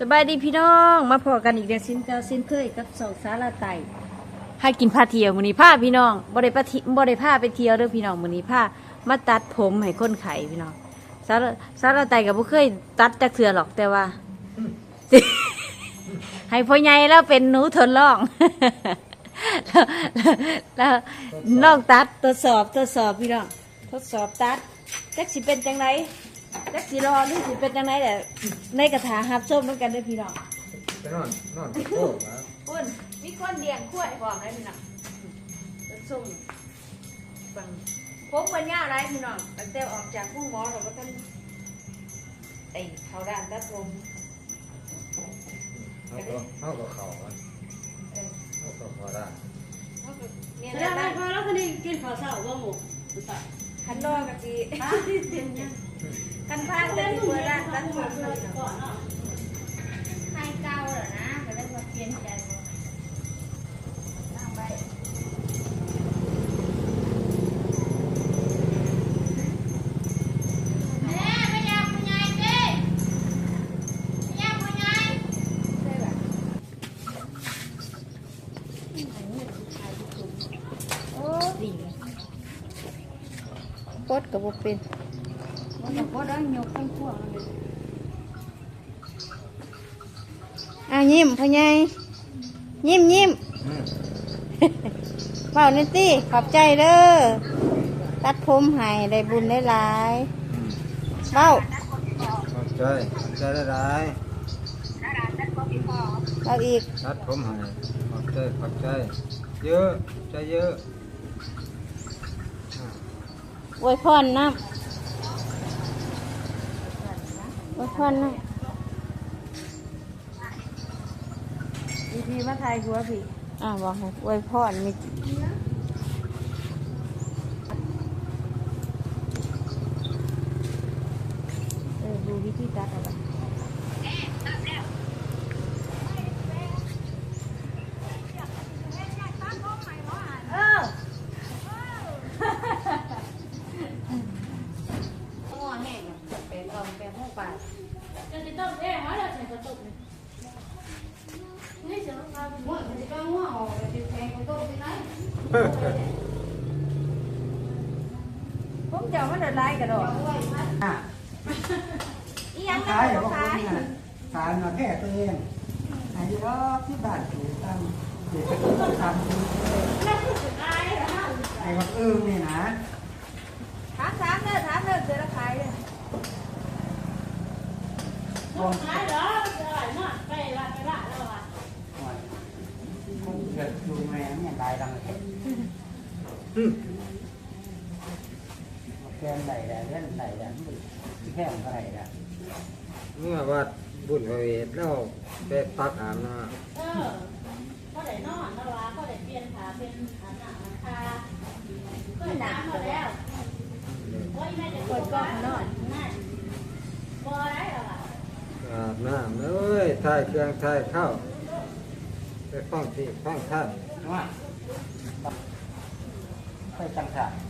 สบายดีพี่น้องมาพอกันอีกเดือนสิ้นเก้าสิ้นเคยกับสองสาลาไตให้กินผ้าเที่ยวมื้อนี้ผ้าพี่น้องบ่ได้ปะทิบ่ได้ผ้าไปเที่ยวเด้อพี่น้องมื้อนี้ผ้ามาตัดผมให้คนไข้พี่น้องสาลาสาลาไตก็บ่เคยตัดจักเทื่อหรอกแต่ว่า ให้พ่อใหญ่แล้วเป็นหนูทดลองแล้วแล้วลองตัดทดสอบทดสอบพี่น้องทดสอบตัดจักสิเป็นจังได จักสิรอหรือสิเป็นจังไดแต่ในกระถาหับส้มเหมือนกันเด้อพี่น้องไปนอนนอนโอ้นะคุณมีคนเลี้ยงขั้วพร้อมได้พี่น้องรถส่งฟังผมเป็นย่าไรพี่น้องตั้งแต่ออกจากห้องหมอเราก็ต้องไอ้เขาด้านตัดผมเขาก็เขาก็เข่ากันเออเขาก็พอได้เขาก็เนี่ยแสดงนะว่าพอแล้วคนนี้กินข้าวเช้าบ่หมูคันรอกะจี ฮะ เป็นยันพาจะมีเปิดร้านตัดผมก่อนเนาะใครเก่าเหรอนะก็เลยมาเปลี่ยนใจบ่ตั้งไปแม่ไม่ยากคุณยายเด้ไม่ยากคุณยายใช่ป่ะโอ้ดีปดกับบ่เป็น มันก็บ่ได้ยกทั้งพวกเลยอะยิ้มพ่อใหญ่ยิ้มยิ้มอืมเฝ้านิตี้ขอบใจเด้อตัดผมให้ได้บุญได้หลายอืมเฝ้าขอบใจขอบใจได้หลายเอาอีกตัดผมให้ขอบใจขอบใจ เยอะใจเยอะอ่าอวยพรน้ำ อวยพรน้ำอีพีมาไทยหัวพี่อ่าบอกให้อวยพรมีเออดูวิธีตัดเอะไรเออ หัวแห้งเป็นกองเป็นห้องปลา จะสิต้องแท้หาแล้วใส่กระตุกนี่นี่สิเอาข้าวหัวมันสิก็หัวออกแล้วสิแทงกระตุกสิไหน ผมจะเอามันเดือดร้ายกระโดดอะอีหยังขายไม่เดี๋ยวต้องก็ขายคุณน่ะขายมาแค่ตัวเองไอ้รอบที่บ้านถูกตั้งเดี๋ยวจะต้องทำไอ้วักอึ้งนี่นะถามถามเด้อถามเด้อเสือละขายเด้อต้องขายเหรอจะได้มาไปละไปละแล้วอะ คงเกิดดูแม่เนี่ยลายดังเห็น อืม แกนไหลแหละเล่นไหล แหละแค่ของอะไรนะเมื่อวัดบุญพระเวทแล้วไปปักอาบน้เออก็ได้นอนแล้วว่าก็ได้เปลี่ยนขาเป็นอาหน้าอาคาก็หนาวมาแล้วำโอ้ยแม่จะเปิดกล้องนอนนั่นบ่ได้หรอกอะอาบน้ำเอ้ยถ่ายเครื่องถ่ายข้าวไปฟ้องที่ฟ้องท่านว่าไปจังสาร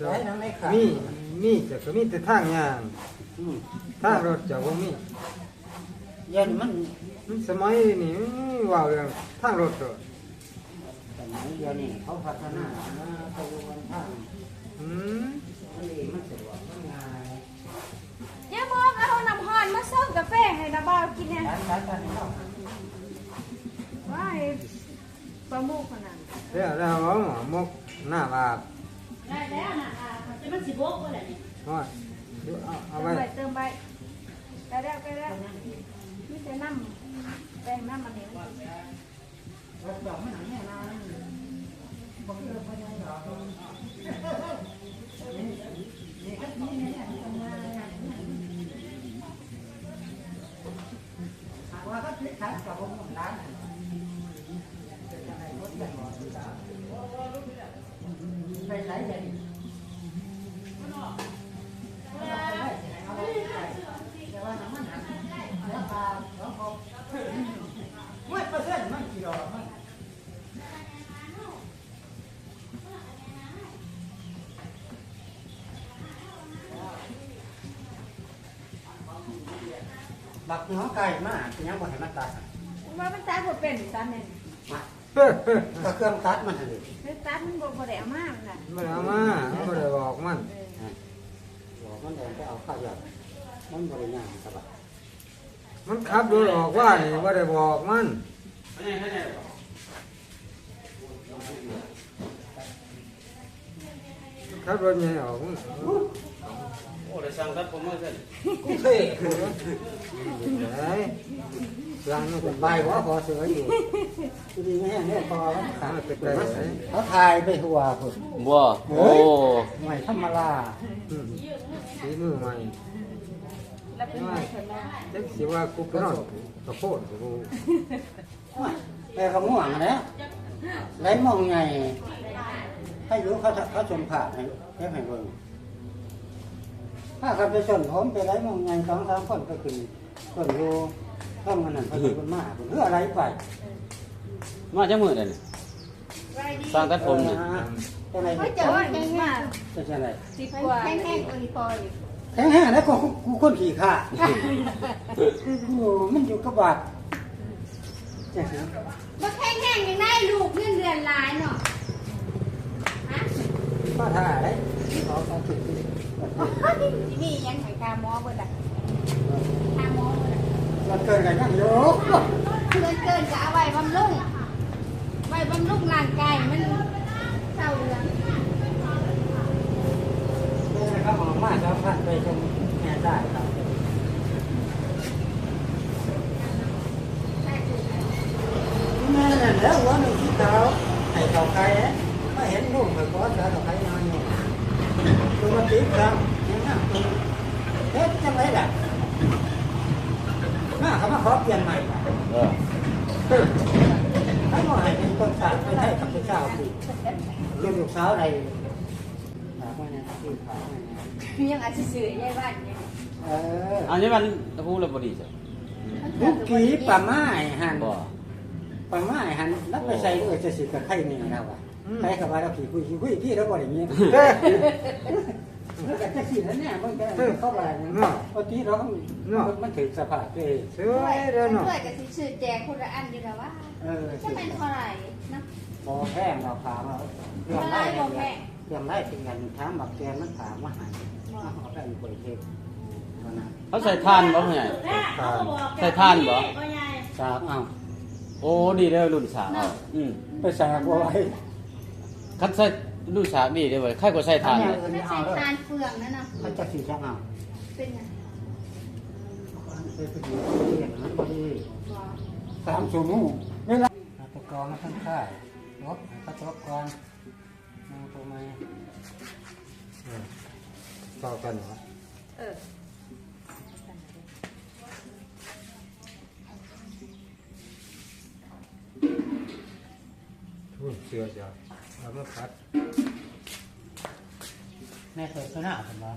จะไอ้น้ำไม่ขาดมีมีจะก็มีแต่ทางยางอืมทางรถจะบ่มีเย็นมันมันสมัยนี้ว้าวเรื่องทางรถก็สมัยเดียวนี่เขาพัฒนามาไปดูวันทางอืมมันเองมันสะดวกมันง่ายอย่ามองเอาน้ำฮอนมาเสิร์ฟกาแฟให้นะบ่าวกินเนี่ยร้านร้านกันเข้าว้ายปลาหมูกขนาดแล้วแล้วเอาหมอมกหน้าอาบได้แล้วนะอะจะ มันสิบกว่าแหละนี่เอาไว้ดูเอาเอาเติมไว้ใบเติมใบไปแล้วไปแล้วมีแต่น้ำแป้งน้ำมันเหนียวรถดอกมันหนังเนี่ยนะบอกเออพยายามนี่ก็นี่เนี่ยทำงาน บักหัวไก่มาเป็นยังบ่ให้มันตัดว่ามันตัดบ่เป็นตัดแม่นมาก็เครื่องตัดมันหั่นดิเฮ้ยตัดมันบ่บ่ได้เอามามันน่ะไม่ได้เอามาไม่ได้บอกมันบอกมันเดินไปเอาข้าวหยอดมันบริยางสบายมันขับรถออกว่านี่ไม่ได้บอกมันขับรถยังไงออกมัน โอ้ได้สั่งตัดผมมาเส้น กูเท่ ไหนรังมันเป็นใบหัวคอเสืออยู่คือดีไม่แห้งเนี่ยพอแล้วขามันเป็นไงไหนเขาถ่ายไปหัวพุ่นบ่โอ้ไม่ธรรมดาอืมสีมือใหม่แล้วเป็นไงเพิ่นว่าเด็กสิว่ากูไปนอนกระโพดกูแม่เขาม่วงนะไรมองไงให้รู้เขาเขาชมผ่าให้ให้ให้เบิ่งถ้าเขาไปชนผมไปไรมองไงสองสามคนก็ขึ้น คนอยู่ต้องมันนั่นเขาเป็นคนมาเพื่ออะไรไปมาจังมื้อเด้นี่สร้างตัดผมนี่จังไรเขาจะว่าจังมาจะจังไรสิบกว่าแห้งๆกว่านี้พออยู่แข็งแห้งแล้วกูกูคนขี่ข้าโอ้มันอยู่กับบาดจังนะบ่แห้งๆยังได้ลูกเงินเดือนหลายเนาะฮะป้าท่าเลยเอาเอาถึงที่ที่นี่ยังให้ค่าหมอเบิดอะค่าหมอเบิด อะมันเกินกันยังโยกเกินเกินๆก็เอาไว้บำรุงไว้บำรุงร่างกายมันเศร้าเรืองนี่นะครับออกมาจะพันไปชมแม่ได้ครับแม่นั่นแล้วหัวหนึ่งที่เท้าให้เต่าไก่มาเห็นลูกไปขอสาเต่าไก่นอนอยู่ตัวมาตีครับยังนั่งตัวเฮ็ดจังไรล่ะ มาเขามาขอเปลี่ยนใหม่เออถ้าหน่อยเป็นคนสาวไปให้กับผู้สาวสิลูกลูกสาวอะไรหาไม่นะที่ขาวไม่นะยังอาจสิซื้อยายบ้านเนี่ยเอออันนี้มันฮู้แล้วบ่ดีจ้ะลูกกีป่าไม้หันบ่ป่าไม้หันแล้วไปใส่เออจะสิกับไข่เนี่ยเราอะใครกับว่าเราขี่คุยคุยพี่เราบอกอย่างนี้ แล้วก็จะขี่นั่นเนี่ยมันก็เข้าไปปกติเรามันถึงสภาพตัวเองสวยเด้อเนาะเพื่อนก็สิซื้อแจกคนละอันอยู่แล้วว่าจะเป็นเท่าไหร่นะพอแห้งเราพามเราเรื่องไล่เรื่องไล่เป็นกันถามบักแกมันถามว่าหายเอาไปคุยเทปวันนั้นเขาใส่ท่านบ่ผู้ใหญ่ท่านบ่สามเอาวโอ้ดีเด้อรุ่นสาวอืมไปใส่บัวไว้คันใส่ รุ่นสาวดีเด้อเว้ยใครก็ใส่ทานเลยไม่ใช่ทานเฟืองนั่นนะเขาจะสีช่างเอาเป็นไงไปไปดูเรียนมันพอดีสามชั่วโมงเวลาตะกองมาทั้งค่ายรถเขาตะกองมาตัวมาต่อกันเหรอเออทุ่นเสือจ้ะเอามาพัดแม่เคยชนะผมเหรอ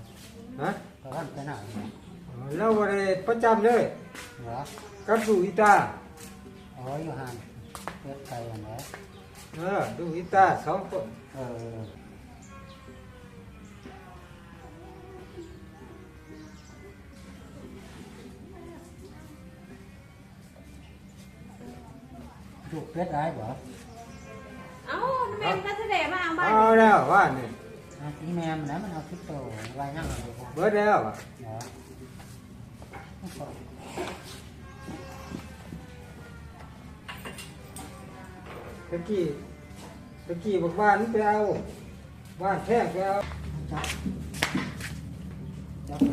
ฮะตอนนั้นชนะเหรอเราบ่ได้ประจำเลยเหรอกับดูอีตาอ๋ออยู่ห่างเลือดไก่อย่างไรเออดูอีตาสองคนเออลูกเป็ดได้เหรอเอ้าแม่นก็แสดงมาเอาบ้านเอาแล้วว่านี่ อะอีแมมนะมันเอาคิปโตไว้นั่งอยู่เบิร์ดแล้วอะเหรอตะกี้ตะกี้บอกบ้านี่ไปเอาบ้านแพงไปเอาจับจับไป